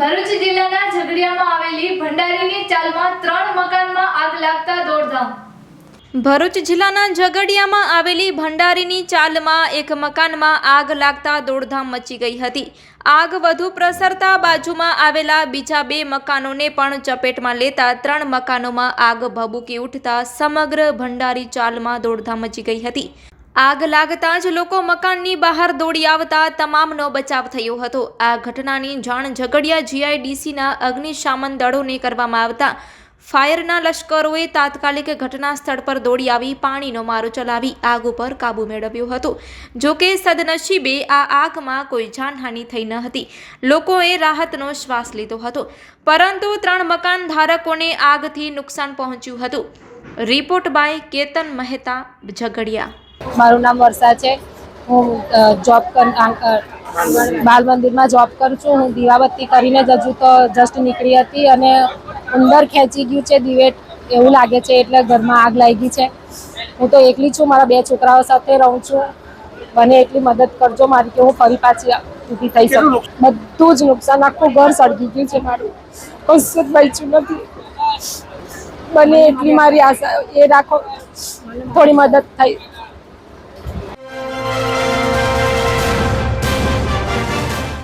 ભરૂચ જિલ્લાના ઝઘડિયામાં આવેલી ભંડારીની ચાલમાં ત્રણ મકાનમાં આગ લાગતા દોડધામ. ભરૂચ જિલ્લાના ઝઘડિયામાં આવેલી ભંડારીની ચાલમાં એક મકાનમાં આગ લાગતા દોડધામ મચી ગઈ હતી. આગ વધુ પ્રસરતા બાજુમાં આવેલા બીજા બે મકાનોને પણ ચપેટમાં લેતા ત્રણ મકાનોમાં આગ ભભૂકી ઉઠતા સમગ્ર ભંડારી ચાલમાં દોડધામ મચી ગઈ હતી. આગ લાગતા જ લોકો મકાનની બહાર દોડી આવતા તમામનો બચાવ થયો હતો. આ ઘટનાની જાણ ઝઘડિયા જીઆઈડીસીના અગ્નિશામન દળોને કરવામાં આવતા ફાયરના લશ્કરોએ તાત્કાલિક ઘટના સ્થળ પર દોડી આવી પાણીનો મારો ચલાવી આગ ઉપર કાબૂ મેળવ્યો હતો. જોકે સદનસીબે આ આગમાં કોઈ જાનહાનિ થઈ ન હતી. લોકોએ રાહતનો શ્વાસ લીધો હતો. પરંતુ ત્રણ મકાન ધારકોને આગથી નુકસાન પહોંચ્યું હતું. Report by Ketan Mehta, Jhagadia. મારું નામ વર્ષા છે. હું જોબ કર બાલ મંદિરમાં જોબ કરું છું. હું દીવાબત્તી કરીને જ હજુ તો જસ્ટ નીકળી હતી અને અંદર ખેંચી ગયું છે દિવેટ. એવું લાગે છે એટલે ઘરમાં આગ લાગી છે. હું તો એકલી છું. મારા બે છોકરાઓ સાથે રહું છું. બને એટલી મદદ કરજો મારી કે હું ફરી પાછી ઊભી થઈ શકું. બધું જ નુકસાન. આખું ઘર સળગી ગયું છે મારું. કશું જ બચ્યું નથી. બને એટલી મારી આશા એ રાખો. થોડી મદદ થઈ.